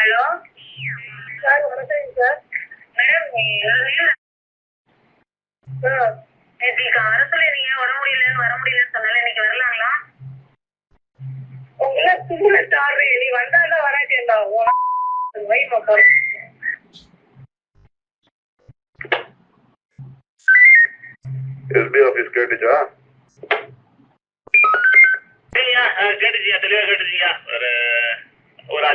Hello. Sir வணக்கம் sir. Madam sir. இன்னைக்கு நீங்க வர முடியலன்னு வர முடியலன்னு சொன்னால இன்னைக்கு வரலாங்களா? உங்களை சும்மா சாரு நீ வந்தாதான் வராட்டேன்டா வைமா சார் எஸ்பி ஆபீஸ் கேட்டுச்சா? சரியா கேட்டுச்சியா? தெளிவா கேட்டுச்சியா? ஒரு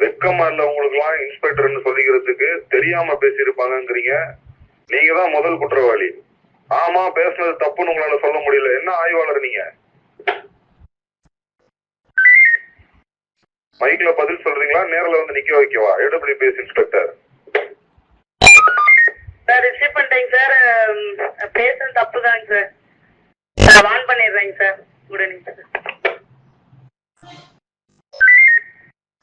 வெக்கமா இல்லவங்களுக்கு எல்லாம் இன்ஸ்பெக்டர்னு சொல்லிக்கிறதுக்கு தெரியாம பேசியிருப்பாங்கிறீங்க நீங்க தான் முதல் குற்றவாளி. ஆமா பேசுனது தப்புன்னு உங்களால சொல்ல முடியல. என்ன ஆய்வாளர் நீங்க? மைக்ல பதில் சொல்றீங்களா? நேர்ல வந்து நிக்க வைக்கவா? AWPS inspector. சார் ரிசீவ் பண்ணிட்டேங்க சார். பேசுறது தப்பு தாங்க சார். நான் வான் பண்ணிடுறேங்க சார். உடனே. சார்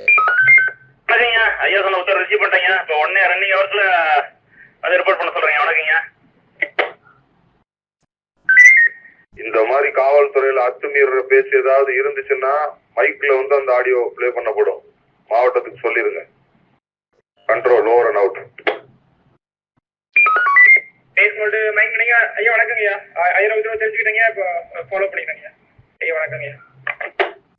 வணக்கங்கய்யா ஐயா சொன்ன உத்தரவு ரிசீவ் பண்ணிட்டேங்க. இப்போ ஒன்னே ரன்னிங் ஹவர்ஸ்ல அதை ரிப்போர்ட் பண்ண சொல்றேங்க. வணக்கங்கய்யா இந்த மாதிரி காவல்துறையில அத்துமீற பேச்சு ஏதாவது இருந்துச்சுன்னா மைக்ல வந்து அந்த ஆடியோ ப்ளே பண்ணப்படும். மாவட்டத்துக்கு சொல்லிருங்க. கண்ட்ரோல் ஓவர் அண்ட் அவுட் பண்ணீங்க ஐயா வணக்கங்கய்யா ஆயிரம் விதம் தெரிஞ்சுக்கிட்டீங்க. இப்போ ஃபாலோ பண்ணிக்கிறேங்க. ஐயா வணக்கங்கய்யா